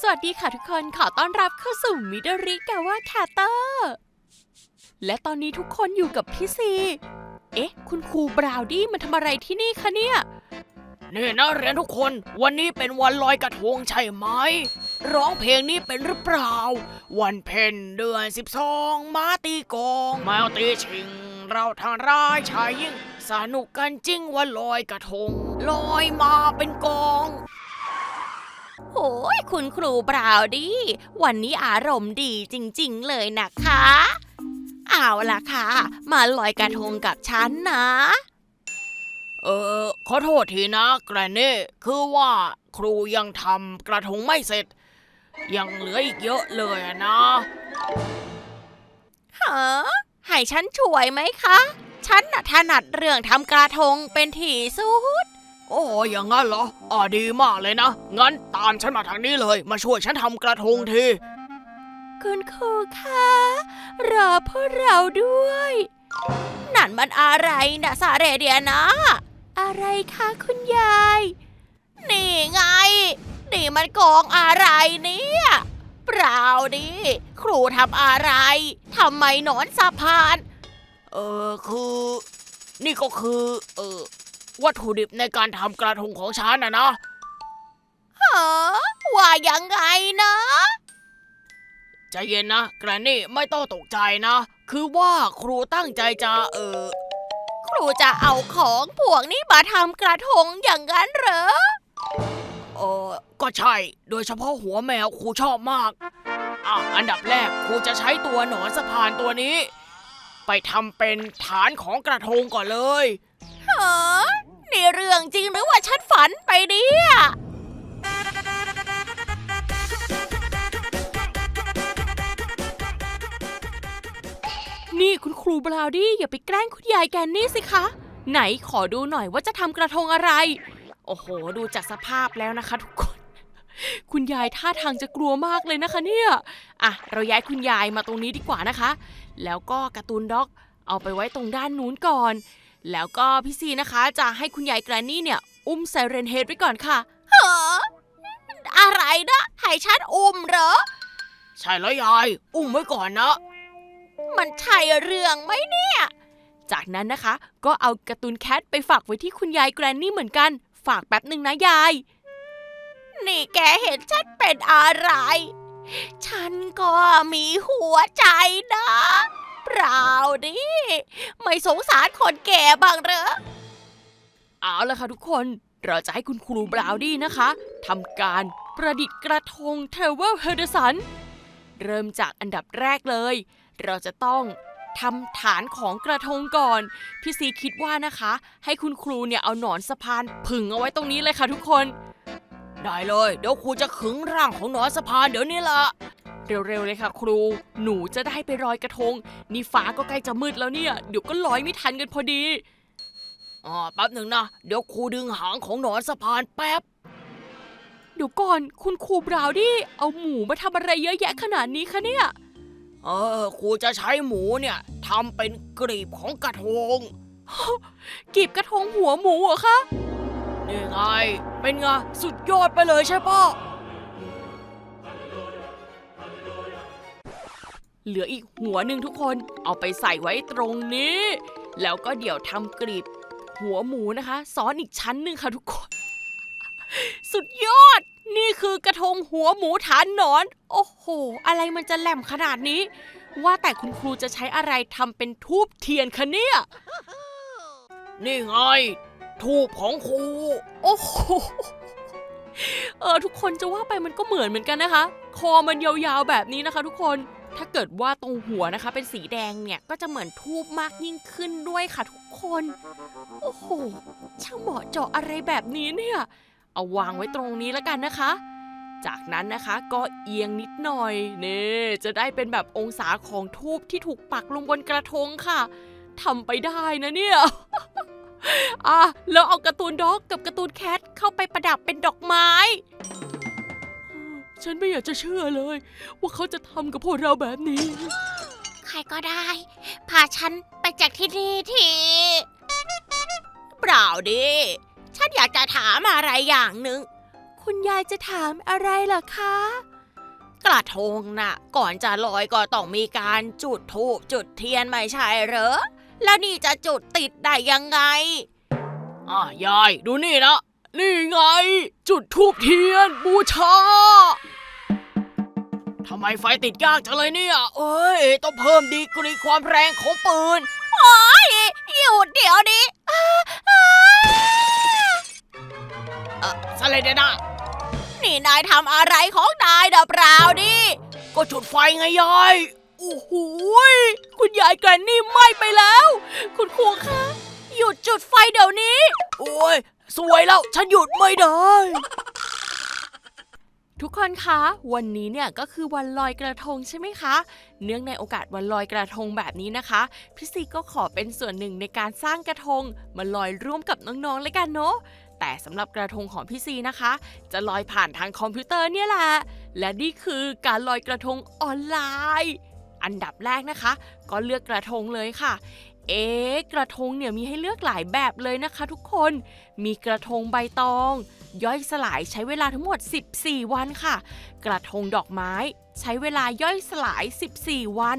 สวัสดีค่ะทุกคนขอต้อนรับเข้าสู่มิดริกาว่าแคเตอร์และตอนนี้ทุกคนอยู่กับพี่ซี เอ๊ะ คุณครูบราวดี้มาทำอะไรที่นี่คะเนี่ย นี่นะเรียนทุกคน วันนี้เป็นวันลอยกระทงใช่ไหม ร้องเพลงนี้เป็นหรือเปล่า วันเพ็ญเดือนสิบสองมาตีกองมวตีชิง เราทางร้ายชายยิ่ง สนุกกันจริงวันลอยกระทง ลอยมาเป็นกอง โอ้ยคุณครูบราวดี้วันนี้อารมณ์ดีจริงๆเลยนะคะ เอาล่ะค่ะ มาลอยกระทงกับฉันนะ เออขอโทษทีนะแกรนเน่คือว่าครูยังทำกระทงไม่เสร็จ ยังเหลืออีกเยอะเลยอะนะฮะให้ฉันช่วยไหมคะ ฉันน่ะถนัดเรื่องทำกระทงเป็นที่สุดโอ้อย่างงั้นเหรออ่าดีมากเลยนะ งั้นตามฉันมาทางนี้เลย มาช่วยฉันทำกระทงที คุณครูคะรอพวกเราด้วย นั่นมันอะไรนะสาเรเดียนะ อะไรคะคุณยาย นี่ไง นี่มันกองอะไรเนี่ย เปล่าดิครูทำอะไรทำไมหนอนสะพาน เออคือ นี่ก็คือ เออ วัตถุดิบในการทำกระทงของฉันนะนะฮะว่ายังไงนะ ใจเย็นนะแกรนนี่ไม่ต้องตกใจนะ คือว่าครูตั้งใจจะเออครูจะเอาของพวกนี้มาทำกระทงอย่างนั้นเหรอ เออก็ใช่ โดยเฉพาะหัวแมวครูชอบมาก อะ อันดับแรกครูจะใช้ตัวหนอนสะพานตัวนี้ ไปทำเป็นฐานของกระทงก่อนเลยฮะนี่ เรื่องจริงหรือว่าฉันฝันไปเนี่ยนี่คุณครูบราวดี้อย่าไปแกล้งคุณยายแกนนี่สิคะ ไหนขอดูหน่อยว่าจะทำกระทงอะไร โอ้โห ดูจากสภาพแล้วนะคะทุกคน คุณยายท่าทางจะกลัวมากเลยนะคะเนี่ยอะเราย้ายคุณยายมาตรงนี้ดีกว่านะคะ แล้วก็การ์ตูนด็อก เอาไปไว้ตรงด้านนู้นก่อน แล้วก็พี่ซีนะคะจะให้คุณยายแกรนนี่เนี่ย อุ้มไซเรนเฮดไว้ก่อนค่ะฮะอะไรนะให้ฉันอุ้มเหรอ ใช่แล้วยาย อุ้มไว้ก่อนนะ มันใช่เรื่องไหมเนี่ย จากนั้นนะคะ ก็เอาการ์ตูนแคทไปฝากไว้ที่คุณยายแกรนนี่เหมือนกัน ฝากแป๊บหนึ่งนะยาย นี่แกเห็นฉันเป็นอะไร ฉันก็มีหัวใจนะ เปล่าดิไม่สงสารคนแก่บ้างเหรอ เอาละค่ะทุกคนเราจะให้คุณครูบราวดี้นะคะทำการประดิษฐ์กระทงเทเวลเฮเดสัน เริ่มจากอันดับแรกเลย เราจะต้องทำฐานของกระทงก่อน พี่ซีคิดว่านะคะ ให้คุณครูเนี่ยเอาหนอนสะพานผึ่งเอาไว้ตรงนี้เลยค่ะทุกคน ได้เลย เดี๋ยวครูจะขึงร่างของหนอนสะพานเดี๋ยวนี้ละ เร็วๆเลยค่ะ ครู หนูจะได้ไปลอยกระทง นี่ฟ้าก็ใกล้จะมืดแล้วเนี่ย เดี๋ยวก็ลอยไม่ทันกันพอดีอ๋อแป๊บหนึ่งนะ เดี๋ยวครูดึงหางของหนอนสะพานแป๊บ เดี๋ยวก่อน คุณครูบราวดี้เอาหมูมาทำอะไรเยอะแยะขนาดนี้คะเนี่ย เออครูจะใช้หมูเนี่ยทำเป็นกรีบของกระทงกีบกระทงหัวหมูเหรอคะ นี่ไง เป็นไง สุดยอดไปเลยใช่ปะ เหลืออีกหัวหนึ่งทุกคนเอาไปใส่ไว้ตรงนี้ แล้วก็เดี๋ยวทำกรีบหัวหมูนะคะซ้อนอีกชั้นหนึ่งค่ะทุกคน สุดยอด นี่คือกระทงหัวหมูฐานหนอน โอ้โห อะไรมันจะแหลมขนาดนี้ ว่าแต่คุณครูจะใช้อะไรทำเป็นทูบเทียนคะเนี่ย นี่ไง ทูบของครู โอ้โห เออทุกคนจะว่าไปมันก็เหมือนเหมือนกันนะคะ คอมันยาวๆแบบนี้นะคะ ทุกคน ถ้าเกิดว่าตรงหัวนะคะ เป็นสีแดงเนี่ยก็จะเหมือนทูบมากยิ่งขึ้นด้วยค่ะทุกคน โอ้โหช่างเหมาะเจาะอะไรแบบนี้เนี่ย เอาวางไว้ตรงนี้แล้วกันนะคะ จากนั้นนะคะก็เอียงนิดหน่อยนี่จะได้เป็นแบบองศาของทูบที่ถูกปักลงบนกระทงค่ะทำไปได้นะเนี่ยอะแล้วเอาการ์ตูนด็อกกับการ์ตูนแคทเข้าไปประดับเป็นดอกไม้ ฉันไม่อยากจะเชื่อเลย ว่าเขาจะทำกับพวกเราแบบนี้ ใครก็ได้ พาฉันไปจากที่นี่ทีเปล่าดิ ฉันอยากจะถามอะไรอย่างหนึ่ง คุณยายจะถามอะไรเหรอคะ กระทงน่ะ ก่อนจะลอยก็ต้องมีการจุดธูปจุดเทียนไม่ใช่เหรอ แล้วนี่จะจุดติดได้ยังไง อะยาย ดูนี่นะ นี่ไง จุดทูบเทียนบูชา ทำไมไฟติดยากจังเลยเนี่ยเอ้ย ต้องเพิ่มดีกรีความแรงของปืนหยุดเดี๋ยวนี้เออสเลเดนะนี่นายทำอะไรของนายเดาเปล่าดิก็จุดไฟไงยายโอ้โหยคุณยายแกรนนี่ไหม้ไปแล้ว คุณครูคะหยุดจุดไฟเดี๋ยวนี้ โอ้ย สวยแล้ว ฉันหยุดไม่ได้ ทุกคนคะ วันนี้เนี่ยก็คือวันลอยกระทงใช่ไหมคะ เนื่องในโอกาสวันลอยกระทงแบบนี้นะคะพี่ซีก็ขอเป็นส่วนหนึ่งในการสร้างกระทงมาลอยร่วมกับน้องๆเลยกันเนาะแต่สำหรับกระทงของพี่ซีนะคะ จะลอยผ่านทางคอมพิวเตอร์เนี่ยแหละ และนี่คือการลอยกระทงออนไลน์ อันดับแรกนะคะ ก็เลือกกระทงเลยค่ะเอ๊กระทงเนี่ยมีให้เลือกหลายแบบเลยนะคะ ทุกคน มีกระทงใบตอง ย่อยสลายใช้เวลาทั้งหมด 14 วันค่ะ กระทงดอกไม้ใช้เวลาย่อยสลาย 14 วัน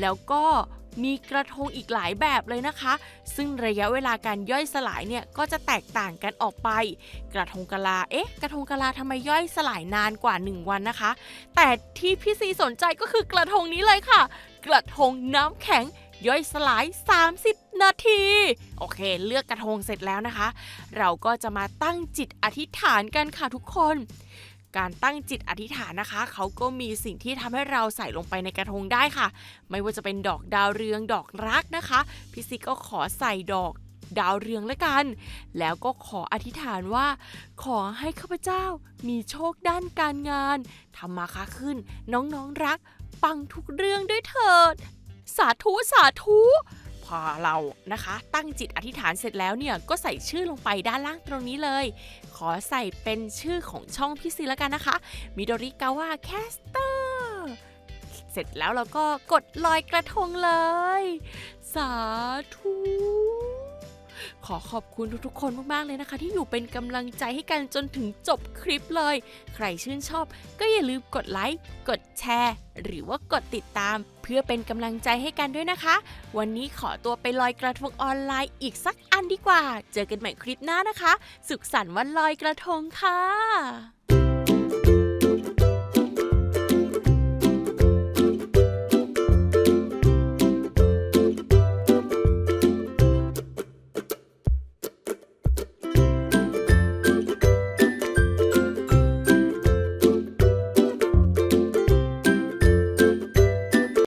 แล้วก็มีกระทงอีกหลายแบบเลยนะคะ ซึ่งระยะเวลาการย่อยสลายเนี่ยก็จะแตกต่างกันออกไป กระทงกะลา เอ๊ะ กระทงกะลาทำไมย่อยสลายนานกว่า 1 วันนะคะ แต่ที่พี่ซีสนใจก็คือกระทงนี้เลยค่ะ กระทงน้ำแข็ง ย่อยสลาย 30 นาที โอเค เลือกกระทงเสร็จแล้วนะคะ เราก็จะมาตั้งจิตอธิษฐานกันค่ะทุกคน การตั้งจิตอธิษฐานนะคะ เขาก็มีสิ่งที่ทำให้เราใส่ลงไปในกระทงได้ค่ะ ไม่ว่าจะเป็นดอกดาวเรืองดอกรักนะคะพี่ซิกก็ขอใส่ดอกดาวเรืองแล้วกัน แล้วก็ขออธิษฐานว่า ขอให้ข้าพเจ้ามีโชคด้านการงานทำมาค้าขึ้น น้องๆรัก ปังทุกเรื่องด้วยเถิด สาธุสาธุพอเรานะคะ ตั้งจิตอธิษฐานเสร็จแล้วเนี่ยก็ใส่ชื่อลงไปด้านล่างตรงนี้เลย ขอใส่เป็นชื่อของช่องพี่ซีแล้วกันนะคะมิโดริกาวะแคสเตอร์เสร็จแล้วเราก็กดลอยกระทงเลย สาธุ ขอขอบคุณทุกๆ คนมากๆเลยนะคะ ที่อยู่เป็นกำลังใจให้กันจนถึงจบคลิปเลย ใครชื่นชอบ ก็อย่าลืมกดไลค์กดแชร์ หรือว่ากดติดตาม เพื่อเป็นกำลังใจให้กันด้วยนะคะ วันนี้ขอตัวไปลอยกระทงออนไลน์อีกสักอันดีกว่า เจอกันใหม่คลิปหน้านะคะ สุขสันต์วันลอยกระทงค่ะ